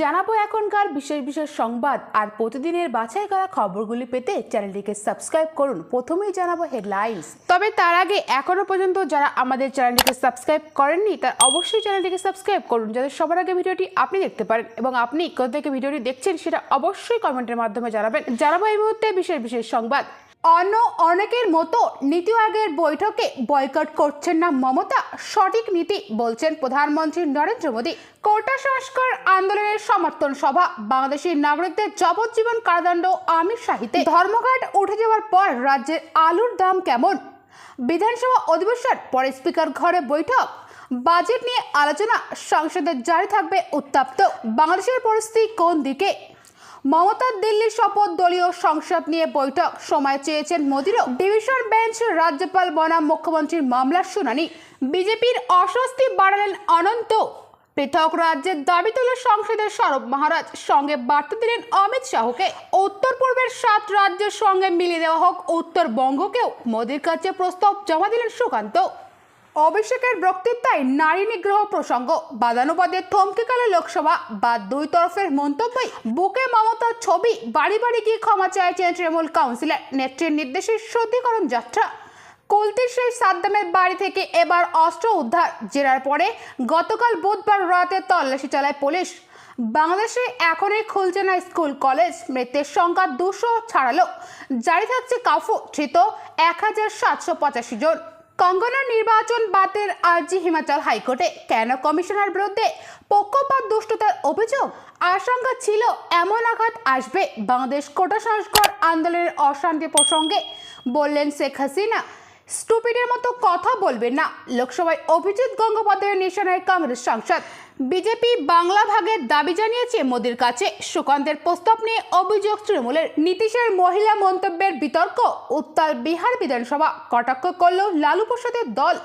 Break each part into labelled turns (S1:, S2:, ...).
S1: জানাব এখনকার বিশেষ বিশেষ সংবাদ আর প্রতিদিনের বাছাই করা খবরগুলি পেতে চ্যানেলটিকে সাবস্ক্রাইব করুন। প্রথমেই জানাব হেডলাইন্স। তবে তার আগে এখনও পর্যন্ত যারা আমাদের চ্যানেলটিকে সাবস্ক্রাইব করেননি, তার অবশ্যই চ্যানেলটিকে সাবস্ক্রাইব করুন যাতে সবার আগে ভিডিওটি আপনি দেখতে পারেন এবং আপনি কোথা থেকে ভিডিওটি দেখছেন সেটা অবশ্যই কমেন্টের মাধ্যমে জানাবেন। জানাব এই মুহূর্তে বিশেষ বিশেষ সংবাদ। অন্য অনেকের মতো নীতি আয়োগের বৈঠকে বয়কট করছেন না মমতা। সঠিক নীতি বলছেন প্রধানমন্ত্রী নরেন্দ্র মোদী। কোটা সংস্কার আন্দোলনের সমর্থন সভা। বাংলাদেশি নাগরিকদের যাবজ্জীবন কারাদণ্ড আমির শাহিতে। ধর্মঘট উঠে যাওয়ার পর রাজ্যের আলুর দাম কেমন? বিধানসভা অধিবেশন পরে স্পিকার ঘরে বৈঠক। বাজেট নিয়ে আলোচনা সংসদে জারি থাকবে উত্তাপ্ত। বাংলাদেশের পরিস্থিতি কোন দিকে? মমতার দিল্লির শপথ দলীয় সংসদ নিয়ে বৈঠক। সময় চেয়েছেন মোদিরও। ডিভিশন বেঞ্চ রাজ্যপাল বনাম মুখ্যমন্ত্রীর মামলার শুনানি। বিজেপির অস্বস্তি বাড়ালেন অনন্ত। পৃথক রাজ্যের দাবি তুলে সংসদের সরব মহারাজ। সঙ্গে বার্তা দিলেন অমিত শাহকে। উত্তর পূর্বের সাত রাজ্যের সঙ্গে মিলিয়ে দেওয়া হোক উত্তরবঙ্গকেও। মোদির কাছে প্রস্তাব জমা দিলেন সুকান্ত। অভিষেকের বক্তৃতায় নারী নিগ্রহ প্রসঙ্গ। বাদানুবাদে থমকে গেল লোকসভা বা দুই তরফের মন্তব্যই বুকে মমতার ছবি। বাড়ি বাড়ি গিয়ে ক্ষমা চাইছেন তৃণমূল কাউন্সিলর। নেত্রীর নির্দেশে শুদ্ধিকরণ যাত্রা। কলতির সেই সাদ্দামের বাড়ি থেকে এবার অস্ত্র উদ্ধার। জেরার পরে গতকাল বুধবার রাতে তল্লাশি চালায় পুলিশ। বাংলাদেশে এখনই খুলছে না স্কুল, কলেজ। মৃতের সংখ্যা দুশো ছাড়ালো। জারি থাকছে কাফু, ধৃত এক হাজার সাতশো পঁচাশি জন। কঙ্গনার নির্বাচন বাতের আর্জি হিমাচল হাইকোর্টে। কেন কমিশনার বিরুদ্ধে পক্ষপাত দুষ্টতার অভিযোগ? আশঙ্কা ছিল এমন আঘাত আসবে। বাংলাদেশ কোটা সংস্কার আন্দোলনের অশান্তি প্রসঙ্গে বললেন শেখ হাসিনা। স্টুপিডের মতো কথা বলবেন না। লোকসভায় অভিজিৎ গঙ্গোপাধ্যায়ের নিশানায় কংগ্রেস সাংসদ। বিজেপি বাংলা ভাগের দাবি জানিয়েছে মোদির কাছে। সুকান্তের প্রস্তাব নিয়ে অভিযোগ তৃণমূলের। নীতিশের মহিলা মন্তব্যের বিতর্ক। উত্তাল বিহার বিধানসভা। কটাক্ষ করল লালু প্রসাদের দল।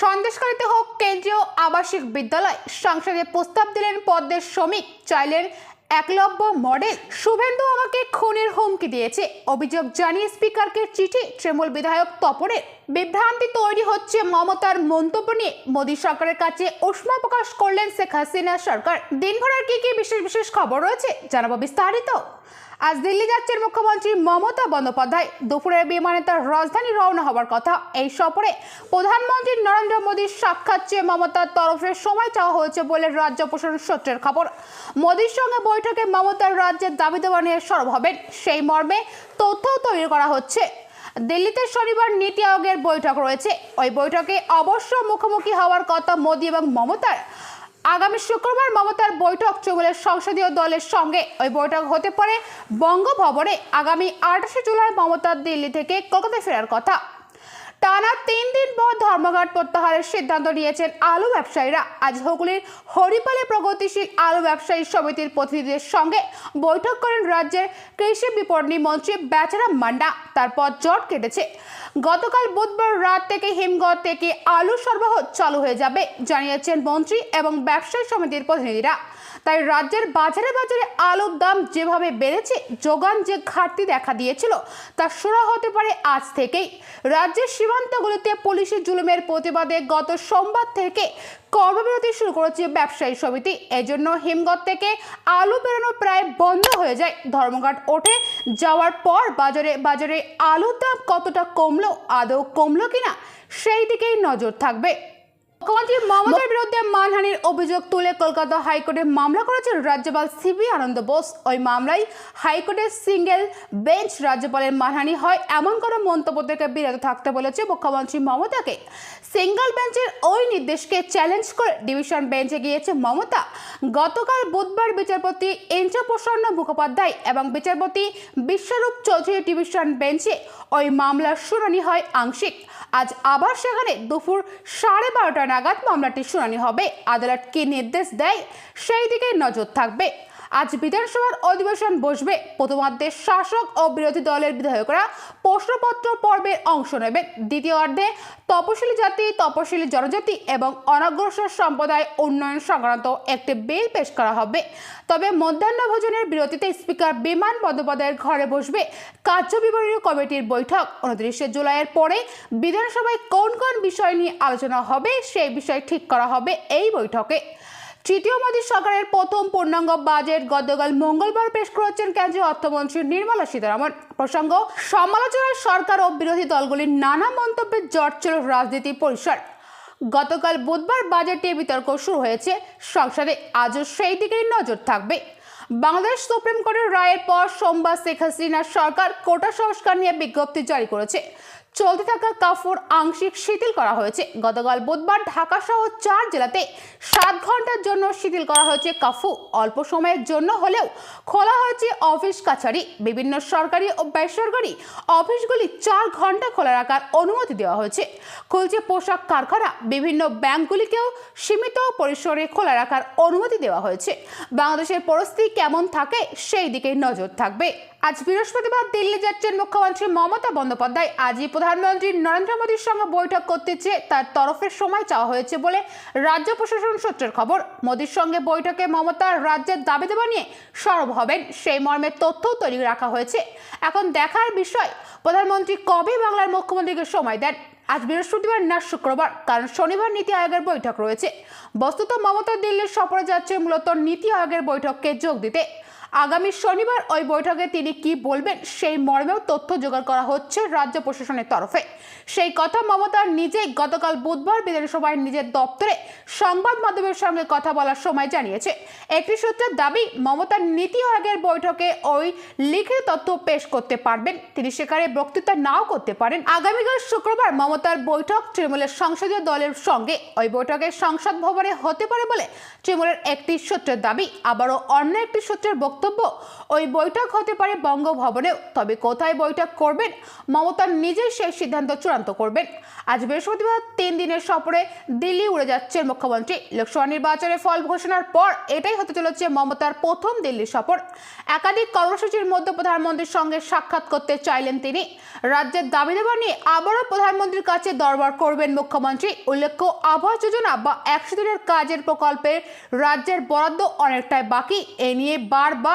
S1: সন্দেশকারীতে হোক কেন্দ্রীয় আবাসিক বিদ্যালয়। সংসদে প্রস্তাব দিলেন পদ্মের শ্রমিক। চাইলেন একলব্য মডেল শুভেন্দু আমাকে খুনের হুমকি দিয়েছে। অভিযোগ জানিয়ে স্পিকারকে চিঠি, তৃণমূল বিধায়ক তপনের। বিভ্রান্তি তৈরি হচ্ছে মমতার মন্তব্য নিয়ে। মোদী সরকারের কাছে উষ্মা প্রকাশ করলেন শেখ হাসিনা সরকার। দিনভরের কি কি বিশেষ বিশেষ খবর রয়েছে জানাব বিস্তারিত। আজ দিল্লি যাচ্ছেন মুখ্যমন্ত্রী মমতা বন্দ্যোপাধ্যায়। দুপুরের বিমানে তার রাজধানী রওনা হওয়ার কথা। এই সফরে প্রধানমন্ত্রী নরেন্দ্র মোদীর সাক্ষাৎ চেয়ে মমতার তরফে সময় চাওয়া হয়েছে বলে রাজ্য প্রশাসন সূত্রের খবর। মোদীর সঙ্গে বৈঠকে মমতার রাজ্যের দাবি দেওয়া নিয়ে সরব হবেন। সেই মর্মে তথ্যও তৈরি করা হচ্ছে। দিল্লিতে শনিবার নীতি আয়োগের বৈঠক রয়েছে। ওই বৈঠকে অবশ্য মুখোমুখি হওয়ার কথা মোদী এবং মমতার। আগামী শুক্রবার মমতার বৈঠক তৃণমূলের সংসদীয় দলের সঙ্গে। ওই বৈঠক হতে পারে বঙ্গভবনে। আগামী আঠাশে জুলাই মমতার দিল্লি থেকে কলকাতায় ফেরার কথা। টানা তিন দিন পর ধর্মঘট প্রত্যাহারের সিদ্ধান্ত নিয়েছেন আলু ব্যবসায়ীরা। আজ হুগলির হরিপালে প্রগতিশীল আলু ব্যবসায়ী সমিতির প্রতিনিধিদের সঙ্গে বৈঠক করেন রাজ্যের কৃষি বিপণনী মন্ত্রী বেচারাম মান্ডা। তারপর জট কেটেছে। গতকাল বুধবার রাত থেকে হিমঘর থেকে আলু সরবরাহ চালু হয়ে যাবে, জানিয়েছেন মন্ত্রী এবং ব্যবসায়ী সমিতির প্রতিনিধিরা। তাই রাজ্যের বাজারে বাজারে আলুর দাম যেভাবে বেড়েছে, যোগান যে ঘাটতি দেখা দিয়েছিল, তা শুরু হতে পারে আজ থেকেই। রাজ্যের সীমান্তগুলিতে পুলিশের জুলুমের প্রতিবাদে গত সোমবার থেকে কর্মবিরতি শুরু করেছে ব্যবসায়ী সমিতি। এজন্য হিমঘর থেকে আলু বেরোনো প্রায় বন্ধ হয়ে যায়। ধর্মঘট ওঠে, যাওয়ার পর বাজারে বাজারে আলুর দাম কতটা কমলো, আদৌ কমলো কিনা, সেই দিকেই নজর থাকবে। মুখ্যমন্ত্রী মমতার বিরুদ্ধে মানহানির অভিযোগ তুলে কলকাতা হাইকোর্টে মামলা করেছেন রাজ্যপাল সিবি আনন্দ বোস। ওই মামলায় হাইকোর্টের সিঙ্গেল বেঞ্চ রাজ্যপালের মানহানি হয়, এমন কোনো মন্তব্য থেকে বিরত থাকতে বলেছে মুখ্যমন্ত্রী মমতাকে। সিঙ্গেল বেঞ্চের ওই নির্দেশকে চ্যালেঞ্জ করে ডিভিশন বেঞ্চে গিয়েছে মমতা। গতকাল বুধবার বিচারপতি ইন্দ্রপ্রসন্ন মুখোপাধ্যায় এবং বিচারপতি বিশ্বরূপ চৌধুরী ডিভিশন বেঞ্চে ওই মামলার শুনানি হয় আংশিক। আজ আবার সেখানে দুপুর সাড়ে বারোটা নাগাদ মামলাটির শুনানি হবে। আদালত কি নির্দেশ দেয়? সেই দিকে নজর থাকবে আজ বিধানসভার অধিবেশন বসবে। প্রথমার্ধে শাসক ও বিরোধী দলের বিধায়করা প্রশ্নপত্র পর্বের অংশ নেবে দ্বিতীয়ার্ধে তপশিলি জাতি, তপশিলি জনজাতি এবং অনগ্রসর সম্প্রদায় উন্নয়ন সংক্রান্ত একটি বিল পেশ করা হবে। তবে মধ্যাহ্ন ভোজনের বিরতিতে স্পিকার বিমান বন্দ্যোপাধ্যায়ের ঘরে বসবে কার্য বিবরণী কমিটির বৈঠক। উনত্রিশে জুলাইয়ের পরে বিধানসভায় কোন কোন বিষয় নিয়ে আলোচনা হবে, সেই বিষয় ঠিক করা হবে এই বৈঠকে। তৃতীয় মোদী সরকারের প্রথম পূর্ণাঙ্গ বাজেট গতকাল মঙ্গলবার পেশ করেছেন কেন্দ্রীয় অর্থমন্ত্রী নির্মলা সীতারামন। প্রসঙ্গ, সমালোচনায় সরকার ও বিরোধী দলগুলির নানা মন্তব্যে জট ছিল রাজনীতি পরিসর। গতকাল বুধবার বাজেট নিয়ে বিতর্ক শুরু হয়েছে। সংসদে আজও সেই দিকেই নজর থাকবে। বাংলাদেশ সুপ্রিম কোর্টের রায়ের পর সোমবার শেখ হাসিনার সরকার কোটা সংস্কার নিয়ে বিজ্ঞপ্তি জারি করেছে। চলতে থাকা কাফুর আংশিক শিথিল করা হয়েছে। গতকাল বুধবার ঢাকা সহ চার জেলাতে সাত ঘণ্টার জন্য শিথিল করা হয়েছে কাফু। অল্প সময়ের জন্য হলেও খোলা হয়েছে অফিস কাছারি। বিভিন্ন সরকারি ও বেসরকারি অফিসগুলি চার ঘণ্টা খোলা রাখার অনুমতি দেওয়া হয়েছে। খুলছে পোশাক কারখানা। বিভিন্ন ব্যাংকগুলিকেও সীমিত পরিসরে খোলা রাখার অনুমতি দেওয়া হয়েছে। বাংলাদেশের পরিস্থিতি কেমন থাকে, সেই দিকে নজর থাকবে। আজ বৃহস্পতিবার দিল্লি যাচ্ছেন মুখ্যমন্ত্রী মমতা বন্দ্যোপাধ্যায়। আজই প্রধানমন্ত্রী নরেন্দ্র মোদীর সঙ্গে বৈঠক করতে চেয়ে তার তরফের সময় চাওয়া হয়েছে বলে রাজ্য প্রশাসন সূত্রের খবর। মোদীর সঙ্গে বৈঠকে মমতা রাজ্যের দাবি দেওয়া নিয়ে সরব হবেন। সেই মর্মে তথ্যও তৈরি রাখা হয়েছে। এখন দেখার বিষয়, প্রধানমন্ত্রী কবে বাংলার মুখ্যমন্ত্রীকে সময় দেন? আজ বৃহস্পতিবার না শুক্রবার, কারণ শনিবার নীতি আয়োগের বৈঠক রয়েছে। বস্তুত মমতা দিল্লির সফরে যাচ্ছে মূলত নীতি আয়োগের বৈঠককে যোগ দিতে। আগামী শনিবার ওই বৈঠকে তিনি কি বলবেন সেই মর্মেও তথ্য জোগাড় করা হচ্ছে রাজ্য প্রশাসনের তরফে। সেই কথা মমতা নিজেই গতকাল বুধবার বিধানসভায় নিজের দপ্তরে সংবাদ মাধ্যমের সঙ্গে কথা বলার সময় জানিয়েছে। একটি সূত্রের দাবি মমতার নীতি আয়োগের বৈঠকে ওই লিখিত তথ্য পেশ করতে পারবেন। তিনি সেখানে বক্তৃতা নাও করতে পারেন। আগামীকাল শুক্রবার মমতার বৈঠক তৃণমূলের সংসদীয় দলের সঙ্গে। ওই বৈঠকে সংসদ ভবনে হতে পারে বলে তৃণমূলের একটি সূত্রের দাবি। আবারও অন্য একটি সূত্রের বক্তব্য ওই বৈঠক হতে পারে বঙ্গভবনেও। তবে কোথায় বৈঠক করবেন? মমতা নিজেই সেই সিদ্ধান্ত চূড়ান্ত করবেন। আজ বৃহস্পতিবার তিন দিনের সফরে দিল্লি উড়ে যাচ্ছেন মুখ্যমন্ত্রী। লোকসভা নির্বাচনের ফল ঘোষণার পর এটাই হতে চলেছে মমতার প্রথম দিল্লি সফর। একাধিক কর্মসূচির মধ্যে প্রধানমন্ত্রীর সঙ্গে সাক্ষাৎ করতে চাইলেন তিনি। রাজ্যের দাবি দেওয়া নিয়ে আবারও প্রধানমন্ত্রীর কাছে দরবার করবেন মুখ্যমন্ত্রী। উল্লেখ্য, আবাস যোজনা বা একশো দিনের কাজের প্রকল্পের রাজ্যের বরাদ্দ অনেকটাই বাকি। এ নিয়ে বারবার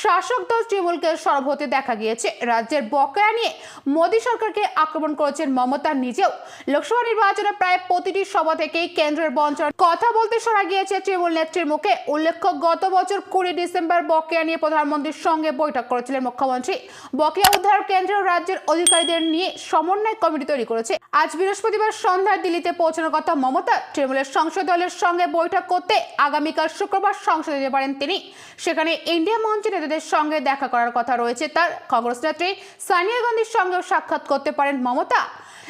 S1: শাসক দল তৃণমূলকে সরব দেখা গিয়েছে। রাজ্যের বকেয়া নিয়ে মোদী সরকারকে আক্রমণ করেছেন মমতা নিজেও। লোকসভা নির্বাচনে প্রায় প্রতিটি সভা থেকেই কেন্দ্রের বঞ্চন কথা বলতে শোনা গিয়েছে তৃণমূল নেত্রীর মুখে। উল্লেখ্য, গত বছর কুড়ি ডিসেম্বর বকেয়া নিয়ে প্রধানমন্ত্রীর সঙ্গে বৈঠক করেছিলেন মুখ্যমন্ত্রী। বকেয়া উদ্ধার কেন্দ্রীয় রাজ্যের অধিকারীদের নিয়ে সমন্বয় কমিটি তৈরি করেছে। আজ বৃহস্পতিবার সন্ধ্যায় দিল্লিতে পৌঁছানোর কথা মমতা তৃণমূলের সংসদ দলের সঙ্গে বৈঠক করতে আগামীকাল শুক্রবার সংসদে যেতে পারেন তিনি। সেখানে ইন্ডিয়া মঞ্চের নেতাদের সঙ্গে দেখা করার কথা রয়েছে। তার কংগ্রেস নেত্রী সানিয়া গান্ধীর সঙ্গেও সাক্ষাৎ করতে পারেন মমতা।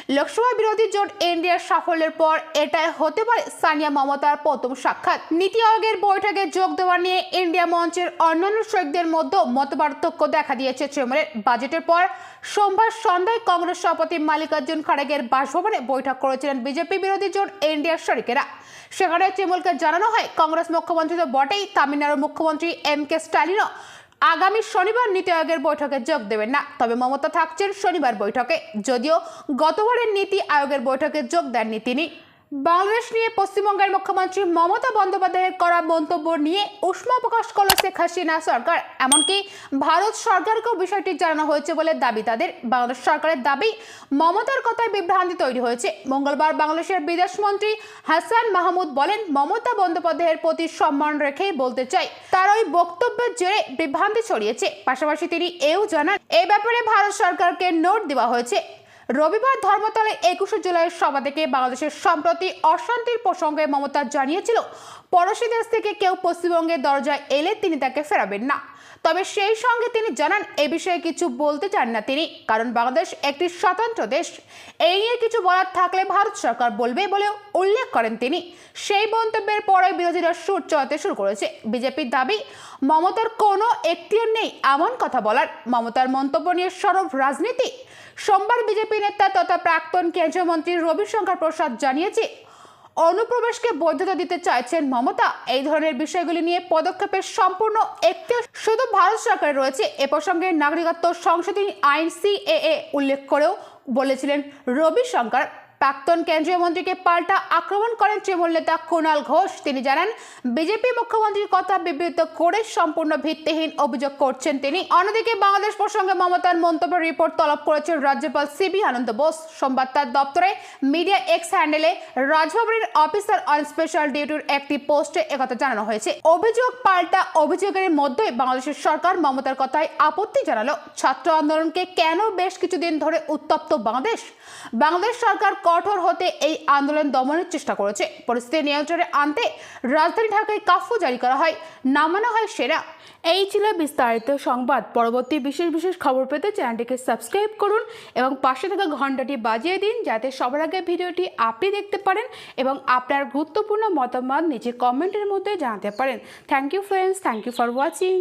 S1: লোকসভা বিরোধী জোট ইন্ডিয়ার সাফল্যের পর এটাই হতে পারে সানিয়া মমতার প্রথম সাক্ষাৎ। নীতি আয়োগের বৈঠকে যোগ দেওয়া নিয়ে ইন্ডিয়া মঞ্চের অন্যান্য শরিকদের মধ্যে মতপার্থক্য দেখা দিয়েছে তৃণমূলের। বাজেটের পর সোমবার সন্ধ্যায় কংগ্রেস সভাপতি মাল্লিকার্জুন খাড়গের বাসভবনে বৈঠক করেছিলেন বিজেপি বিরোধী জোট ইন্ডিয়ার শরিকেরা। সেখানে তৃণমূলকে জানানো হয়, কংগ্রেস মুখ্যমন্ত্রী তো বটেই, তামিলনাড়ুর মুখ্যমন্ত্রী এম কে স্ট্যালিনও আগামী শনিবার নীতি আয়োগের বৈঠকে যোগ দেবেন না। তবে মমতা থাকছেন শনিবার বৈঠকে। যদিও গতবারের নীতি আয়োগের বৈঠকে যোগ দেননি তিনি। বাংলাদেশ নিয়ে পশ্চিমবঙ্গের মুখ্যমন্ত্রী মমতা বন্দ্যোপাধ্যায়ের করা মন্তব্য নিয়ে উষ্মা প্রকাশ করল শেখ হাসিনা সরকার। এমনকি ভারত সরকারকেও বিষয়টি জানানো হয়েছে বলে দাবি তাদের। বাংলাদেশ সরকারের দাবি, মমতার কথায় বিভ্রান্তি তৈরি হয়েছে। মঙ্গলবার বাংলাদেশের বিদেশমন্ত্রী হাসান মাহমুদ বলেন, মমতা বন্দ্যোপাধ্যায়ের প্রতি সম্মান রেখেই বলতে চাই। তার ওই বক্তব্যের জেরে বিভ্রান্তি ছড়িয়েছে। পাশাপাশি তিনি এও জানান, এ ব্যাপারে ভারত সরকারকে নোট দেওয়া হয়েছে। রবিবার ধর্মতলে একুশে জুলাইয়ের সভা থেকে বাংলাদেশের সম্প্রতি অশান্তির প্রসঙ্গে মমতা জানিয়েছিল, পড়োশী দেশ থেকে কেউ পশ্চিমবঙ্গের দরজায় এলে তিনি তাকে ফেরাবেন না। তবে সেই সঙ্গে তিনি জানান, এ বিষয়ে কিছু বলতে চান না তিনি, কারণ বাংলাদেশ একটি স্বতন্ত্র দেশ। এই নিয়ে কিছু বলার থাকলে ভারত সরকার বলবে বলেও উল্লেখ করেন তিনি। সেই মন্তব্যের পরে বিরোধীরা সুর চড়াতে শুরু করেছে। বিজেপির দাবি, মমতার কোনো এখতিয়ার নেই এমন কথা বলার। মমতার মন্তব্য নিয়ে সরব রাজনীতি। সোমবার বিজেপি নেতা তথা প্রাক্তন কেন্দ্রীয় মন্ত্রী রবিশঙ্কর প্রসাদ জানিয়েছে, অনুপ্রবেশকে বৈধতা দিতে চাইছেন মমতা। এই ধরনের বিষয়গুলি নিয়ে পদক্ষেপের সম্পূর্ণ একটি শুধু ভারত সরকারের রয়েছে। এ প্রসঙ্গে নাগরিকত্ব সংশোধনী আইন সিএএ উল্লেখ করেও বলেছিলেন রবিশঙ্কর প্রাক্তন কেন্দ্রীয় মন্ত্রীকে পাল্টা আক্রমণ করেন তৃণমূল নেতা কুণাল ঘোষ। তিনি জানান, বিজেপি মুখ্যমন্ত্রীর কথা বিবৃত করে সম্পূর্ণ ভিত্তিহীন অভিযোগ করছেন তিনি। অন্যদিকে বাংলাদেশ প্রসঙ্গে মমতার মন্তব্য রিপোর্ট তলব করেছেন রাজ্যপাল সিবি আনন্দ বোস। সোমবার তার দপ্তরে মিডিয়া এক্স হ্যান্ডেলে রাজভবনের অফিসার অন স্পেশাল ডিউটির একটি পোস্টে একথা জানানো হয়েছে। অভিযোগ পাল্টা অভিযোগের মধ্যে বাংলাদেশের সরকার মমতার কথায় আপত্তি জানালো। ছাত্র আন্দোলনকে কেন বেশ কিছুদিন ধরে উত্তপ্ত বাংলাদেশ? বাংলাদেশ সরকার কঠোর হতে এই আন্দোলন দমনের চেষ্টা করেছে। পরিস্থিতি নিয়ন্ত্রণে আনতে রাজধানী ঢাকায় কাফু জারি করা হয়। নামানো হয় সেরা। এই ছিল বিস্তারিত সংবাদ। পরবর্তী বিশেষ বিশেষ খবর পেতে চ্যানেলটিকে সাবস্ক্রাইব করুন এবং পাশে থাকা ঘন্টাটি বাজিয়ে দিন যাতে সবার আগে ভিডিওটি আপনি দেখতে পারেন এবং আপনার গুরুত্বপূর্ণ মতামত নিচে কমেন্টের মধ্যে জানাতে পারেন। Thank you friends thank you for watching